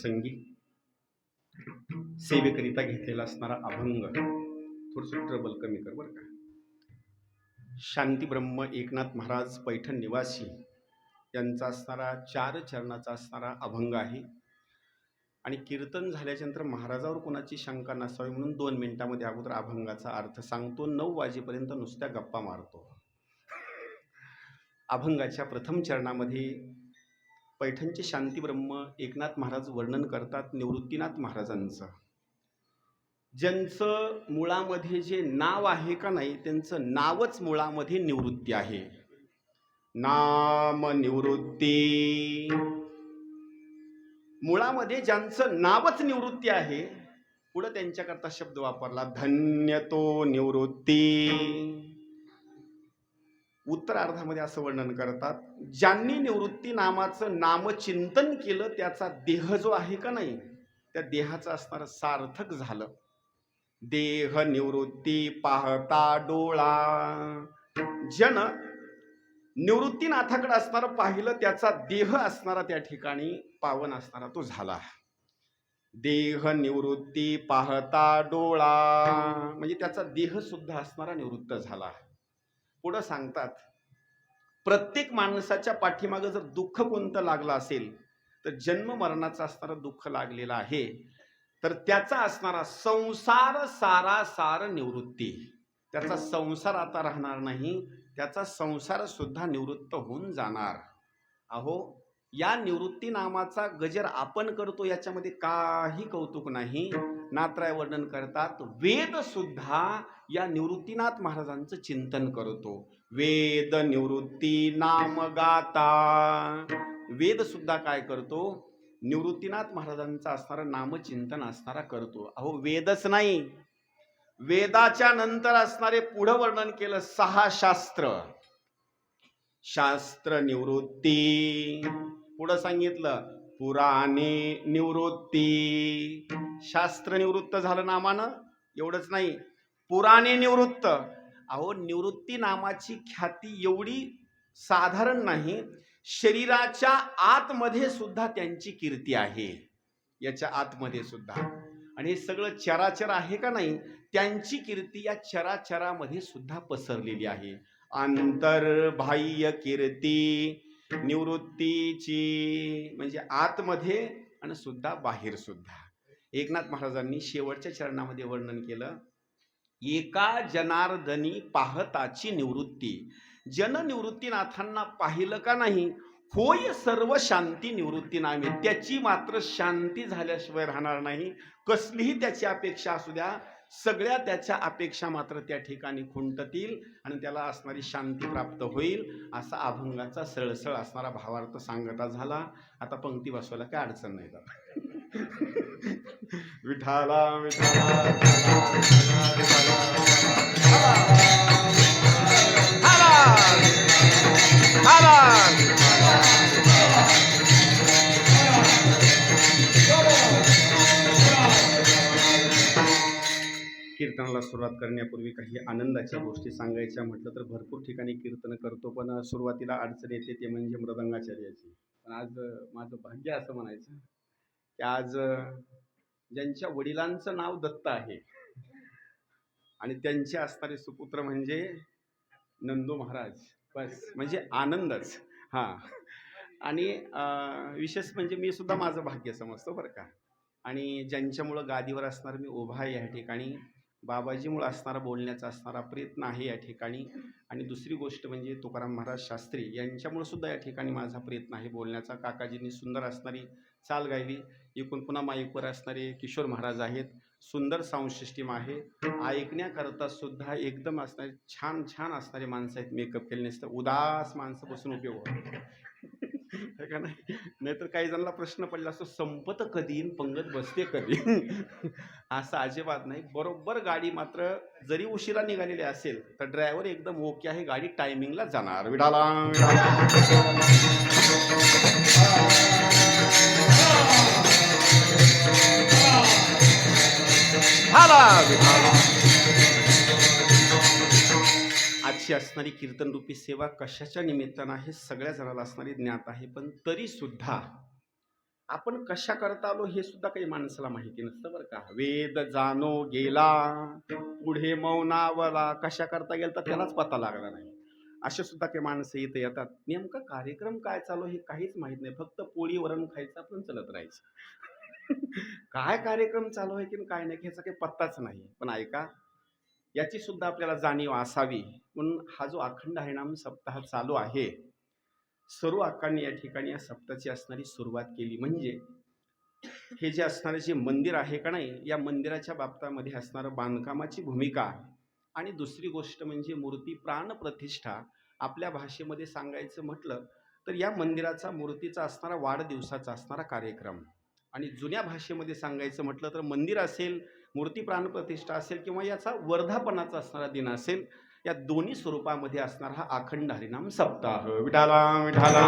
प्रसंगी सेवेकरिता घेतलेला असणारा अभंग थोडंसं ट्रबल कमी कर बरं का. शांती ब्रह्म एकनाथ महाराज पैठण निवासी यांचा असणारा चार चरणाचा असणारा अभंग आहे. आणि कीर्तन झाल्याच्यानंतर महाराजावर कोणाची शंका नसावी म्हणून दोन मिनिटामध्ये अगोदर अभंगाचा अर्थ सांगतो. नऊ वाजेपर्यंत नुसत्या गप्पा मारतो. अभंगाच्या प्रथम चरणामध्ये पैठणचे शांतीब्रह्म एकनाथ महाराज वर्णन करतात निवृत्तीनाथ महाराजांचं. ज्यांचं मुळामध्ये जे नाव आहे का नाही त्यांचं नावच मुळामध्ये निवृत्ती आहे. नाम निवृत्ती. मुळामध्ये ज्यांचं नावच निवृत्ती आहे पुढं त्यांच्याकरता शब्द वापरला धन्य तो निवृत्ती. उत्तरार्धामध्ये असं वर्णन करतात ज्यांनी निवृत्ती नामाचं नामचिंतन केलं त्याचा देह जो आहे का नाही त्या देहाचं असणारं सार्थक झालं. देह निवृत्ती पाहता डोळा. जन निवृत्तीनाथाकडे असणारं पाहिलं त्याचा देह असणारा त्या ठिकाणी पावन असणारा तो झाला. देह निवृत्ती पाहता डोळा. म्हणजे त्याचा देह सुद्धा असणारा निवृत्त झाला. पुढं सांगतात प्रत्येक माणसाच्या पाठीमागं जर दुःख कोणतं लागलं असेल तर जन्म मरणाचं असणारं दुःख लागलेलं आहे. तर त्याचा असणारा संसार सारा सार निवृत्ती. त्याचा संसार आता राहणार नाही त्याचा संसार सुद्धा निवृत्त होऊन जाणार. अहो या निवृत्ती नामाचा गजर आपण करतो याच्यामध्ये काही कौतुक नाही. नात्राय वर्णन करतात वेद सुद्धा या निवृत्तीनाथ महाराजांचं चिंतन करतो. वेद निवृत्ती नाम गाता. वेद सुद्धा काय करतो? निवृत्तीनाथ महाराजांचा असणारा नामचिंतन असणारा करतो. अहो वेदच नाही. वेदाच्या नंतर असणारे पुढं वर्णन केलं सहा शास्त्र. शास्त्र निवृत्ती पुढं सांगितलं पुराणे निवृत्ती. शास्त्र निवृत्त झालं नामानं? एवढंच नाही. पुराणे निवृत्त. अहो निवृत्ती नामाची ख्याती एवढी साधारण नाही. शरीराच्या आतमध्ये सुद्धा त्यांची कीर्ती आहे. याच्या आतमध्ये सुद्धा. आणि हे सगळं चराचर आहे का नाही? त्यांची कीर्ती या चराचरामध्ये सुद्धा पसरलेली आहे. आंतरबाह्य कीर्ती. निवृत्तीची म्हणजे आतमध्ये आणि सुद्धा बाहेर सुद्धा. एकनाथ महाराजांनी शेवटच्या चरणामध्ये वर्णन केलं एका जनार्दनी पाहताची निवृत्ती. जननिवृत्तीनाथांना पाहिलं का नाही? होय सर्व शांती निवृत्ती नामे. त्याची मात्र शांती झाल्याशिवाय राहणार नाही. कसलीही त्याची अपेक्षा असू द्या सगळ्या त्याच्या अपेक्षा मात्र त्या ठिकाणी खुंटतील आणि त्याला असणारी शांती प्राप्त होईल असा अभंगाचा सळसळ असणारा भावार्थ सांगता झाला. आता पंक्ती बसवायला काय अडचण नाही जात. विठाला विठाला कीर्तनाला सुरुवात करण्यापूर्वी काही आनंदाच्या गोष्टी सांगायच्या म्हटलं तर भरपूर ठिकाणी कीर्तन करतो पण सुरुवातीला अडचण येते ते म्हणजे मृदंगाचार्याची. पण आज माझं भाग्य असं म्हणायचं की आज ज्यांच्या वडिलांचं नाव दत्त आहे आणि त्यांचे असणारे सुपुत्र म्हणजे नंदू महाराज. बस म्हणजे आनंदच. हां. आणि विशेष म्हणजे मी सुद्धा माझं भाग्य समजतो बरं का. आणि ज्यांच्यामुळं गादीवर असणार मी उभा आहे या ठिकाणी बाबाजीमुळं असणारा बोलण्याचा असणारा प्रयत्न आहे या ठिकाणी. आणि दुसरी गोष्ट म्हणजे तुकाराम महाराज शास्त्री यांच्यामुळं सुद्धा या ठिकाणी माझा प्रयत्न आहे बोलण्याचा. काकाजींनी सुंदर असणारी चाल गायली. एकूण पुन्हा माईकवर असणारे किशोर महाराज आहेत. सुंदर साऊंड सिस्टीम आहे. ऐकण्याकरता सुद्धा एकदम असणारे छान छान असणारे माणसं आहेत. मेकअप केले नसतं. उदास माणसं बसून उपयोग होतो. का नाही? नाहीतर काही जणांना प्रश्न पडला असतो संपत कधी पंगत बसते कधी? असं अजिबात नाही. बरोबर गाडी मात्र जरी उशिरा निघालेली असेल तर ड्रायव्हर एकदम ओके आहे. गाडी टायमिंगला जाणार. विडाला. विडाला. अशी असणारी कीर्तनरूपी सेवा कशाच्या निमित्तानं आहे? सगळ्या जणाला असणारी ज्ञात आहे. पण तरी सुद्धा आपण कशा करता आलो हे सुद्धा काही माणसाला माहिती नसतं बरं का. वेद जाणो गेला पुढे मौनावला. कशा करता गेला तर त्यालाच पता लागला नाही. असे सुद्धा काही माणसं इथं येतात. नेमका कार्यक्रम काय चालू हे काहीच माहीत नाही. फक्त पोळी वरण खायचं आपण चलत राहायचं. काय कार्यक्रम चालू आहे की काय नाही ह्याचा काही पत्ताच नाही. पण ऐका याची सुद्धा आपल्याला जाणीव असावी. म्हणून हा जो अखंड हरिणाम सप्ताह चालू आहे सर्व अक्कांनी या ठिकाणी या सप्ताहाची असणारी सुरुवात केली. म्हणजे हे जे असणारे जे मंदिर आहे का नाही या मंदिराच्या बाबतामध्ये असणारं बांधकामाची भूमिका आणि दुसरी गोष्ट म्हणजे मूर्ती प्राणप्रतिष्ठा आपल्या भाषेमध्ये सांगायचं म्हटलं तर या मंदिराचा मूर्तीचा असणारा वाढदिवसाचा असणारा कार्यक्रम. आणि जुन्या भाषेमध्ये सांगायचं म्हटलं तर मंदिर असेल मूर्ती प्राणप्रतिष्ठा असेल किंवा याचा वर्धापनाचा असणारा दिन असेल या दोन्ही स्वरूपामध्ये असणारा हा अखंड हरिनाम सप्ताह. विठाला विठाला.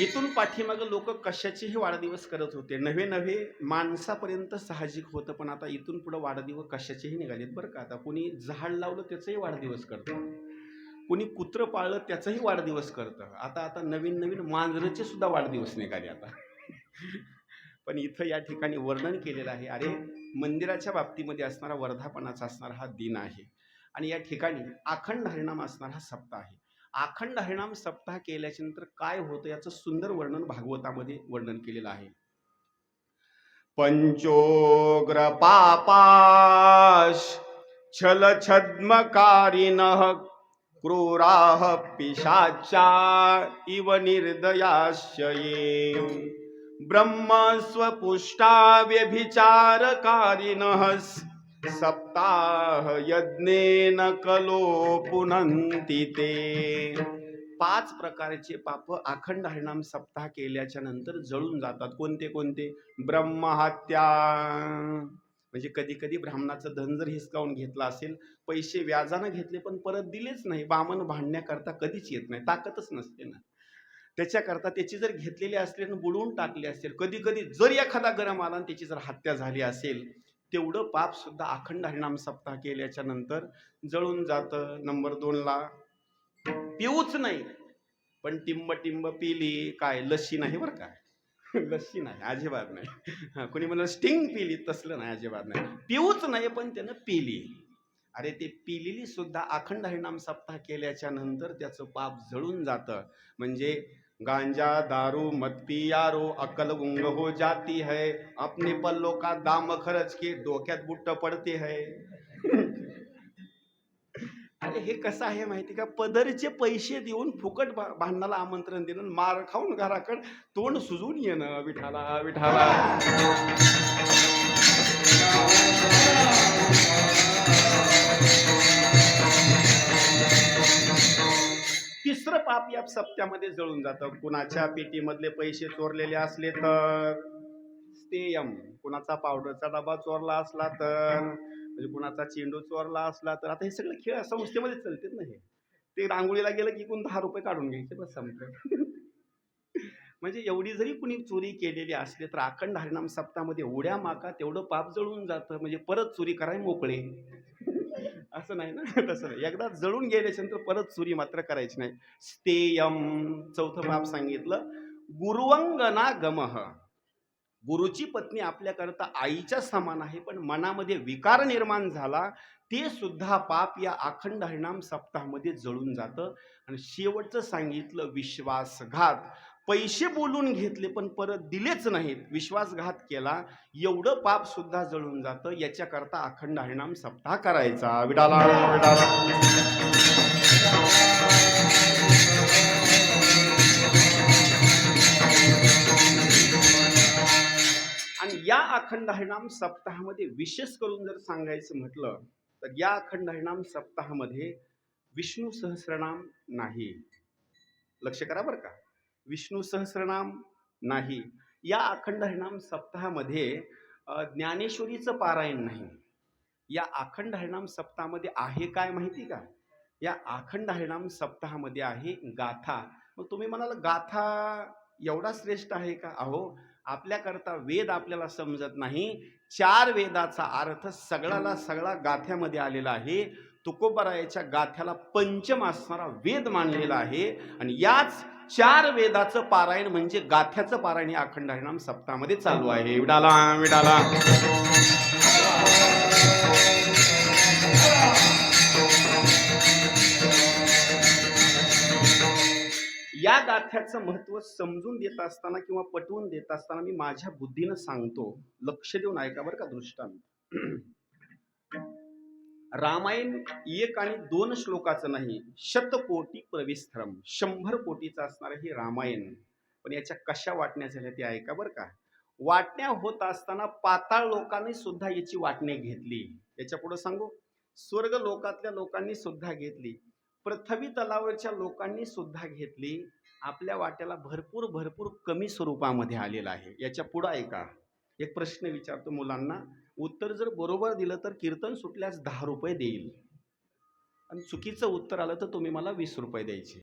इथून पाठीमागं लोक कशाचेही वाढदिवस करत होते. नवे नवे माणसापर्यंत साहजिक होतं पण आता इथून पुढं वाढदिवस कशाचेही निघालेत बरं का. आता कोणी झाड लावलं त्याचंही वाढदिवस करतं. कोणी कुत्रं पाळलं त्याचाही वाढदिवस करतं. आता आता नवीन नवीन मांजरचे सुद्धा वाढदिवस निघाले आता. पण इथं या ठिकाणी वर्णन केलेलं आहे अरे मंदिराच्या बाबतीमध्ये असणारा वर्धापनाचा असणारा हा दिन आहे. आणि या ठिकाणी अखंड हरिणाम असणारा हा सप्ताह आहे. अखंड हरिणाम सप्ताह केल्याच्यानंतर काय होतं याचं सुंदर वर्णन भागवतामध्ये वर्णन केलेलं आहे. पंचोग्र पापाश छल छद्मकारिण क्रूराः पिशाचा इव निर्दयाश्चये ब्रह्मस्वपुष्टा व्यभिचारकारिणः सप्ताह यज्ञेन कलो पुनंती ते। पाच प्रकारचे पाप अखंड हरिणाम सप्ताह केल्याच्यानंतर जळून जातात। कोणते कोणते? ब्रह्महत्या। म्हणजे कधी कधी ब्राह्मणाचं धन जर हिसकावून घेतलं असेल पैसे व्याजानं घेतले पण परत दिलेच नाही. बामण भांडण्याकरता कधीच येत नाही. ताकदच नसते ना. त्याच्याकरता त्याची जर घेतलेली असली आणि बुडवून टाकली असेल कधी कधी जर एखादा गरम आला आणि त्याची जर हत्या झाली असेल तेवढं पाप सुद्धा अखंड हरिणाम सप्ताह केल्याच्यानंतर जळून जातं. नंबर दोनला पिऊच नाही. पण टिंब टिंब पिली काय? लशी नाही बरं काय लस्सी नाही अजिबात नाही. हा, कोणी म्हणलं स्टिंग पिली. तसलं नाही अजिबात नाही. पिऊच नाही पण त्यानं पिली. अरे ते पिलेली सुद्धा अखंड हरिनाम सप्ताह केल्याच्यानंतर त्याचं पाप जळून जातं. म्हणजे गांजा दारू मत पियारो अकल गुंग हो जाती है. अपने पल्लो का दाम खर्च के डोक्यात बुट्ट पडते है. अरे हे कसं आहे माहिती का? पदरचे पैसे देऊन फुकट भा- भांडणाला आमंत्रण देणं मार खाऊन घराकड तोंड सुजून येणं विठाला विठाला. तिसरं पाप या सप्त्यामध्ये जळून जातं. कुणाच्या पेटीमधले पैसे चोरलेले असले तर? स्टेयम कुणाचा पावडरचा डबा चोरला असला तर? म्हणजे कुणाचा चेंडू चोरला असला तर आता हे सगळे खेळ संस्थेमध्ये चालतात ना हे. ते रांगोळीला गेलं की कोण दहा रुपये काढून घ्यायचे बस संपलं. म्हणजे एवढी जरी कुणी चोरी केलेली असली तर अखंड हरिनाम सप्ताहामध्ये उड्या माका तेवढं पाप जळून जातं म्हणजे परत चोरी कराय मोकळे. असं नाही ना? तसं नाही. एकदा जळून गेल्याच्यानंतर परत चोरी मात्र करायची नाही. स्तेयम चौथं पाप सांगितलं. गुरुवंगना गमह गुरुची पत्नी आपल्याकरता आईच्या समान आहे पण मनामध्ये विकार निर्माण झाला ते सुद्धा पाप या अखंड हरिणाम सप्ताहामध्ये जळून जातं. आणि शेवटचं सांगितलं विश्वासघात. पैसे बोलून घेतले पण परत दिलेच नाहीत. विश्वासघात केला एवढं पाप सुद्धा जळून जातं. याच्याकरता अखंड हरिणाम सप्ताह करायचा. विडाला विडाला. या अखंड हरिणाम सप्ताहामध्ये विशेष करून जर सांगायचं म्हटलं तर या अखंड हरिणाम सप्ताहामध्ये विष्णू सहस्रनाम नाही. लक्ष करा बरं का. विष्णू सहस्रनाम नाही. या अखंड हरिणाम सप्ताहामध्ये ज्ञानेश्वरीचं पारायण नाही. या अखंड हरिणाम सप्ताहामध्ये आहे काय माहिती का? या अखंड हरिणाम सप्ताहामध्ये आहे गाथा. मग तुम्ही म्हणाल गाथा एवढा श्रेष्ठ आहे का? अहो आपल्याकरता वेद आपल्याला समजत नाही. चार वेदाचा अर्थ सगळ्याला सगळा गाथ्यामध्ये आलेला आहे. तुकोबरायाच्या गाथ्याला पंचम असणारा वेद मानलेला आहे. आणि याच चार वेदाचं पारायण म्हणजे गाथ्याचं पारायण हे अखंड हरिणाम सप्ताहामध्ये चालू आहे. विडाला विडाला. या गाथ्याचं महत्त्व समजून देत असताना किंवा पटवून देत असताना मी माझ्या बुद्धीनं सांगतो. लक्ष देऊन ऐका बरं का दृष्टांत. रामायण एक आणि दोन श्लोकाचं नाही शतकोटी प्रविस्थरम शंभर कोटीचं असणारं हे रामायण. पण याच्या कशा वाटण्या झाल्या ते ऐका बरं का. वाटण्या होत असताना पाताळ लोकांनी सुद्धा याची वाटणी घेतली. याच्यापुढे सांगू. स्वर्ग लोकातल्या लोकांनी सुद्धा घेतली. पृथ्वी तलावरच्या लोकांनी सुद्धा घेतली. आपल्या वाट्याला भरपूर भरपूर कमी स्वरूपामध्ये आलेला आहे. याच्या पुढं ऐका एक प्रश्न विचारतो मुलांना. उत्तर जर बरोबर दिलं तर कीर्तन सुटल्यास दहा रुपये देईल. आणि चुकीचं उत्तर आलं तर तुम्ही मला वीस रुपये द्यायचे.